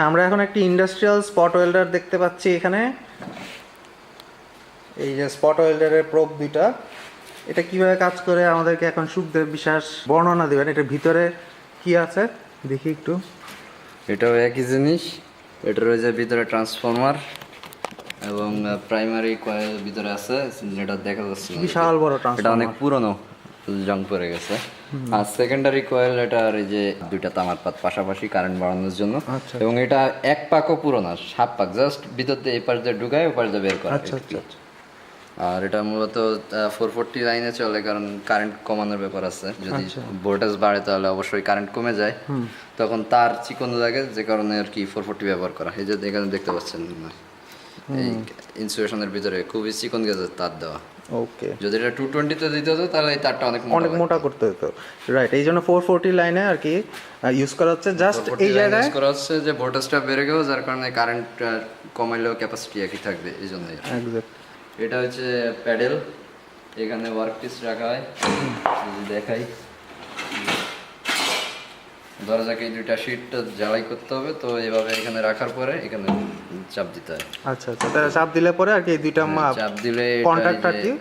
আমরা এখন একটি ইন্ডাস্ট্রিয়াল স্পট ওয়েল্ডার দেখতে পাচ্ছি এখানে। এই যে স্পট ওয়েল্ডারের প্রোব দুইটা। এটা কীভাবে কাজ করে আমাদেরকে এখন সুখদেব বিশ্বাস বর্ণনা দেবেন। এটার ভিতরে কি আছে? দেখি একটু। এটাও একই জিনিস। এটা রয়েছে ভিতরে ট্রান্সফরমার এবং প্রাইমারি কয়েল ভিতরে আছে যেটা দেখা যাচ্ছে বিশাল বড় এটা অনেক ট্রান্সফরমার পুরনো। জং পড়ে গেছে। আর সেকেন্ডারি কয়েল এটার এই যে দুইটা তামার পাত পাশাপাশি কারেন্ট বাড়ানোর জন্য। আচ্ছা। এবং এটা এক পাকও পুরোনো সাত পাক জাস্ট ভিতর দিয়ে ঢুকায় ওপাশ দিয়ে বের করা আচ্ছা আচ্ছা আচ্ছা। আর এটা মূলত ফোর ফোরটি লাইনে চলে কারণ কারেন্ট কমানোর ব্যাপার আছে। যদি আচ্ছা। ভোল্টেজ বাড়ে তাহলে অবশ্যই কারেন্ট কমে যায়। তখন তার চিকন লাগে যে কারণে আর কি ফোর ফোরটি ব্যবহার করা। এই যে এখানে দেখতে পাচ্ছেন না। এই ইনসুলেশনের ভিতরে খুবই চিকন গেছে তার দেওয়া। ওকে যদি এটা টু টোয়েন্টিতে দিতে হতো তাহলে এই তারটা অনেক অনেক মোটা করতে হতো। রাইট এই জন্য ফোর ফোরটি লাইনে আর কি ইউজ করা হচ্ছে জাস্ট এই জায়গায়। ইউজ করা হচ্ছে যে ভোল্টেজটা বেড়ে গেল যার কারণে কারেন্ট কমাইলেও ক্যাপাসিটি একই থাকবে এই জন্যই। এটা হচ্ছে প্যাডেল এখানে ওয়ার্ক পিস রাখা হয়। দেখাই। দরজাকে দুইটা শিট জ্বালাই করতে হবে তো এভাবে এখানে রাখার পরে এখানে চাপ দিতে হয়। আচ্ছা আচ্ছা তাহলে চাপ দিলে পরে আর কি দুইটা মাপ চাপ দিলে আর কি?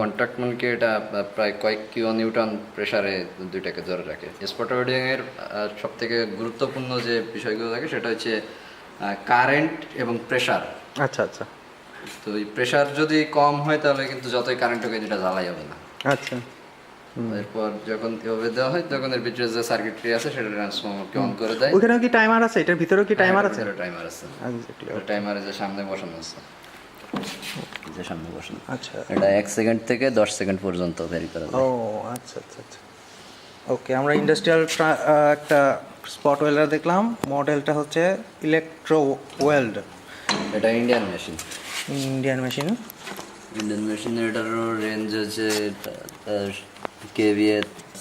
কন্ট্যাক্ট মানে কি এটা প্রায় কয়েক কিলো নিউটন প্রেসারে দুইটাকে ধরে রাখে। স্পট ওয়েডিং এর সব থেকে গুরুত্বপূর্ণ যে বিষয়গুলো থাকে সেটা হচ্ছে কারেন্ট এবং প্রেসার আচ্ছা আচ্ছা। তো এই প্রেসার যদি কম হয় তাহলে কিন্তু যতই কারেন্ট হোক এটা জ্বালাই হবে না। আচ্ছা। এরপর যখন এভাবে দেওয়া হয় তখন এর ভিতরে যে সার্কিটরি আছে সেটা ট্রান্সফর্মারকে অন করে দেয়। ওইখানেও কি টাইমার আছে? এটার ভিতরেও কি টাইমার আছে? টাইমার আছে. টাইমারে যে সামনে বসানো আছে। যে সামনে বসানো। আচ্ছা। এটা এক সেকেন্ড থেকে দশ সেকেন্ড পর্যন্ত ভ্যারি করা যায়। ও আচ্ছা আচ্ছা আচ্ছা। ওকে আমরা ইন্ডাস্ট্রিয়াল একটা স্পট ওয়েল্ডার দেখলাম। মডেলটা হচ্ছে ইলেকট্রো ওয়েল্ড এটা Indian machine Indian machine Indian মেশিনের এটারও রেঞ্জ হচ্ছে KVA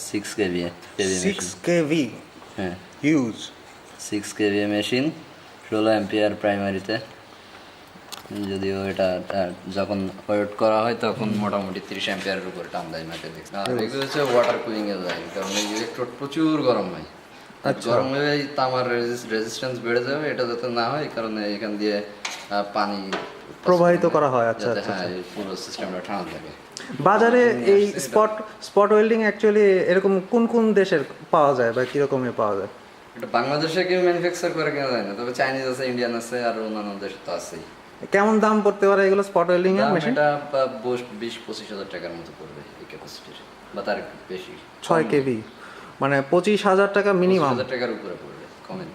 six KVA six KV? হ্যাঁ। ইউজ সিক্স কেভিএ মেশিন ষোলো অ্যাম্পিয়ার প্রাইমারিতে যদিও এটা যখন ওয়েট করা হয় তখন মোটামুটি তিরিশ অ্যাম্পিয়ারের উপর টান দেয় ম্যাটে দেখছি আর এগুলো হচ্ছে ওয়াটার কুলিং এর লাইন কারণ এই ইলেকট্রোড প্রচুর গরম হয়। গরম হলে তামার রেজিস্ট্যান্স বেড়ে যাবে এটা যাতে না হয় কারণে এখান দিয়ে পানি প্রবাহিত করা হয়, আচ্ছা, যাতে, আচ্ছা, হ্যাঁ পুরো সিস্টেমটা ঠান্ডা থাকে বাজারে এই স্পট স্পট ওয়েল্ডিং অ্যাকচুয়ালি এরকম কোন কোন দেশের পাওয়া যায় বা কিরকমের পাওয়া যায়? এটা বাংলাদেশে কেউ ম্যানুফ্যাকচার করে কেনা যায় না তবে চাইনিজ আছে ইন্ডিয়ান আছে আর অন্যান্য দেশে তো আছেই। কেমন দাম পড়তে পারে এগুলো স্পট ওয়েল্ডিং এর মেশিন এটা বিশ পঁচিশ হাজার টাকার মতো পড়বে এই ক্যাপাসিটির বা তার একটু বেশি ছয় কেভি মানে পঁচিশ হাজার টাকা মিনিমাম হাজার টাকার উপরে পড়বে কমে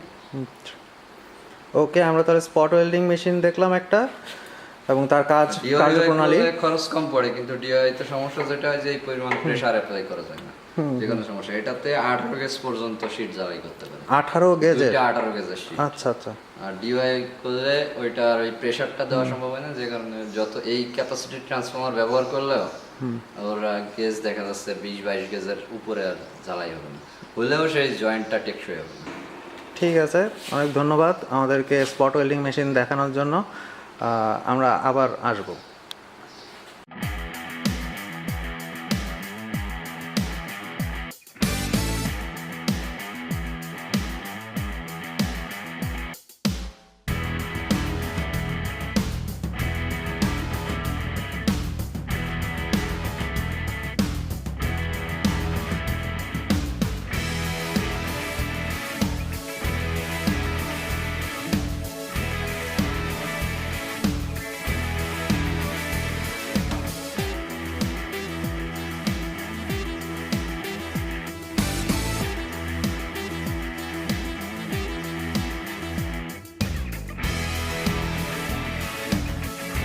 ওকে আমরা তাহলে স্পট ওয়েল্ডিং মেশিন দেখলাম একটা। এবং তার কাজ কার্যপ্রণালী খরচ কম পড়ে কিন্তু ডিআই তে সমস্যা যেটা হয় যে এই পরিমাণ প্রেসার অ্যাপ্লাই করা যায় না। যে কোনো সমস্যা। এটাতে আঠারো গেজ পর্যন্ত শীট জ্বালাই করতে পারে। আঠারো গেজের দুইটা আঠারো গেজের শীট আচ্ছা আচ্ছা। আর করলে ওইটার ওই প্রেসারটা দেওয়া সম্ভব হয় না যে কারণে যত এই ক্যাপাসিটি ট্রান্সফর্মার ব্যবহার করলেও ওর গেজ দেখা যাচ্ছে বিশ বাইশ গেজের উপরে আর জ্বালাই হবে না। হলেও সেই জয়েন্টটা টেকসই হবে ঠিক আছে অনেক ধন্যবাদ আমাদেরকে স্পট ওয়েল্ডিং মেশিন দেখানোর জন্য। আমরা আবার আসব।